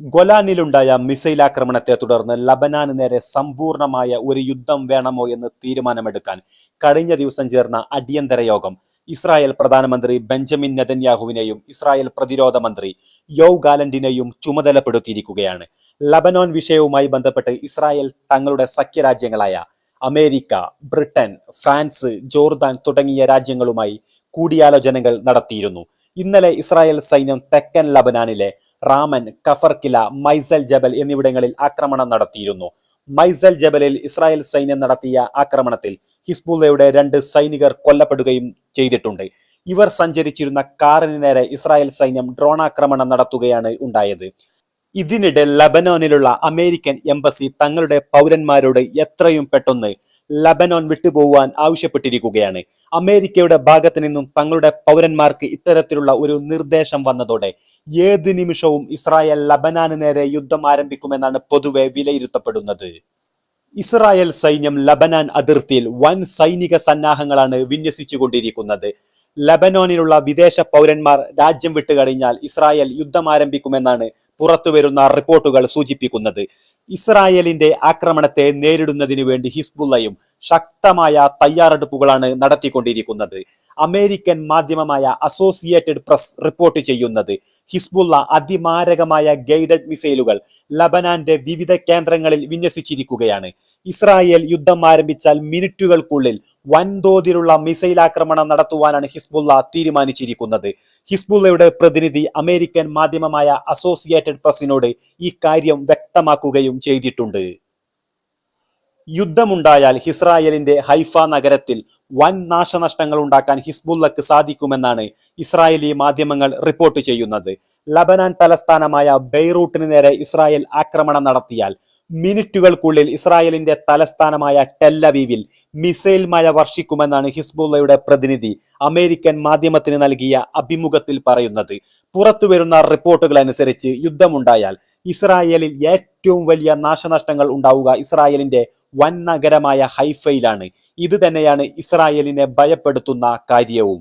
ഗൊലാനിലുണ്ടായ missile ആക്രമണത്തെ തുടർന്ന് ലബനാന് നേരെ സമ്പൂർണമായ ഒരു യുദ്ധം വേണമോ എന്ന് തീരുമാനമെടുക്കാൻ കഴിഞ്ഞ ദിവസം ചേർന്ന അടിയന്തര യോഗം. ഇസ്രായേൽ പ്രധാനമന്ത്രി ബെഞ്ചമിൻ നെതന്യാഹുവിനെയും ഇസ്രായേൽ പ്രതിരോധ മന്ത്രി യൗ ഗാലന്റിനെയും ചുമതലപ്പെടുത്തിയിരിക്കുകയാണ്. ലബനോൻ വിഷയവുമായി ബന്ധപ്പെട്ട് ഇസ്രായേൽ തങ്ങളുടെ സഖ്യരാജ്യങ്ങളായ അമേരിക്ക ബ്രിട്ടൻ ഫ്രാൻസ് ജോർദാൻ തുടങ്ങിയ രാജ്യങ്ങളുമായി കൂടിയാലോചനകൾ നടത്തിയിരുന്നു. ഇന്നലെ ഇസ്രായേൽ സൈന്യം തെക്കൻ ലബനാനിലെ റാമൻ കഫർക്കില മൈസൽ ജബൽ എന്നിവിടങ്ങളിൽ ആക്രമണം നടത്തിയിരുന്നു. മൈസൽ ജബലിൽ ഇസ്രായേൽ സൈന്യം നടത്തിയ ആക്രമണത്തിൽ ഹിസ്ബുള്ളയുടെ രണ്ട് സൈനികർ കൊല്ലപ്പെടുകയും ചെയ്തിട്ടുണ്ട്. ഇവർ സഞ്ചരിച്ചിരുന്ന കാറിന് നേരെ ഇസ്രായേൽ സൈന്യം ഡ്രോൺ ആക്രമണം നടത്തുകയാണ് ഉണ്ടായത്. ഇതിനിടെ ലബനോനിലുള്ള അമേരിക്കൻ എംബസി തങ്ങളുടെ പൗരന്മാരോട് എത്രയും പെട്ടെന്ന് ലബനോൻ വിട്ടുപോകാൻ ആവശ്യപ്പെട്ടിരിക്കുകയാണ്. അമേരിക്കയുടെ ഭാഗത്ത് നിന്നും തങ്ങളുടെ പൗരന്മാർക്ക് ഇത്തരത്തിലുള്ള ഒരു നിർദ്ദേശം വന്നതോടെ ഏത് നിമിഷവും ഇസ്രായേൽ ലബനാന് നേരെ യുദ്ധം ആരംഭിക്കുമെന്നാണ് പൊതുവെ വിലയിരുത്തപ്പെടുന്നത്. ഇസ്രായേൽ സൈന്യം ലബനാൻ അതിർത്തിയിൽ വൻ സൈനിക സന്നാഹങ്ങളാണ് വിന്യസിച്ചുകൊണ്ടിരിക്കുന്നത്. ലബനോനിലുള്ള വിദേശ പൗരന്മാർ രാജ്യം വിട്ടു കഴിഞ്ഞാൽ ഇസ്രായേൽ യുദ്ധം ആരംഭിക്കുമെന്നാണ് പുറത്തുവരുന്ന റിപ്പോർട്ടുകൾ സൂചിപ്പിക്കുന്നത്. ഇസ്രായേലിന്റെ ആക്രമണത്തെ നേരിടുന്നതിനു വേണ്ടി ഹിസ്ബുള്ളയും ശക്തമായ തയ്യാറെടുപ്പുകളാണ് നടത്തിക്കൊണ്ടിരിക്കുന്നത്. അമേരിക്കൻ മാധ്യമമായ അസോസിയേറ്റഡ് പ്രസ് റിപ്പോർട്ട് ചെയ്യുന്നത് ഹിസ്ബുള്ള അതിമാരകമായ ഗൈഡഡ് മിസൈലുകൾ ലബനാന്റെ വിവിധ കേന്ദ്രങ്ങളിൽ വിന്യസിച്ചിരിക്കുകയാണ്. ഇസ്രായേൽ യുദ്ധം ആരംഭിച്ചാൽ മിനിറ്റുകൾക്കുള്ളിൽ വൻതോതിലുള്ള മിസൈൽ ആക്രമണം നടത്തുവാനാണ് ഹിസ്ബുള്ള തീരുമാനിച്ചിരിക്കുന്നത്. ഹിസ്ബുള്ളയുടെ പ്രതിനിധി അമേരിക്കൻ മാധ്യമമായ അസോസിയേറ്റഡ് പ്രസിനോട് ഈ കാര്യം വ്യക്തമാക്കുകയും ചെയ്തിട്ടുണ്ട്. യുദ്ധമുണ്ടായാൽ ഇസ്രായേലിന്റെ ഹൈഫ നഗരത്തിൽ വൻ നാശനഷ്ടങ്ങൾ ഉണ്ടാക്കാൻ ഹിസ്ബുള്ളക്ക് സാധിക്കുമെന്നാണ് ഇസ്രായേലി മാധ്യമങ്ങൾ റിപ്പോർട്ട് ചെയ്യുന്നത്. ലബനാൻ തലസ്ഥാനമായ ബെയ്റൂട്ടിന് നേരെ ഇസ്രായേൽ ആക്രമണം നടത്തിയാൽ മിനിറ്റുകൾക്കുള്ളിൽ ഇസ്രായേലിന്റെ തലസ്ഥാനമായ ടെല്ലവീവിൽ മിസൈൽ മഴ വർഷിക്കുമെന്നാണ് ഹിസ്ബുള്ളയുടെ പ്രതിനിധി അമേരിക്കൻ മാധ്യമത്തിന് നൽകിയ അഭിമുഖത്തിൽ പറയുന്നത്. പുറത്തുവരുന്ന റിപ്പോർട്ടുകൾ അനുസരിച്ച് യുദ്ധമുണ്ടായാൽ ഇസ്രായേലിൽ ഏറ്റവും വലിയ നാശനഷ്ടങ്ങൾ ഉണ്ടാവുക ഇസ്രായേലിന്റെ വൻ നഗരമായ ഹൈഫയിലാണ്. ഇത് തന്നെയാണ് ഇസ്രായേലിനെ ഭയപ്പെടുത്തുന്ന കാര്യവും.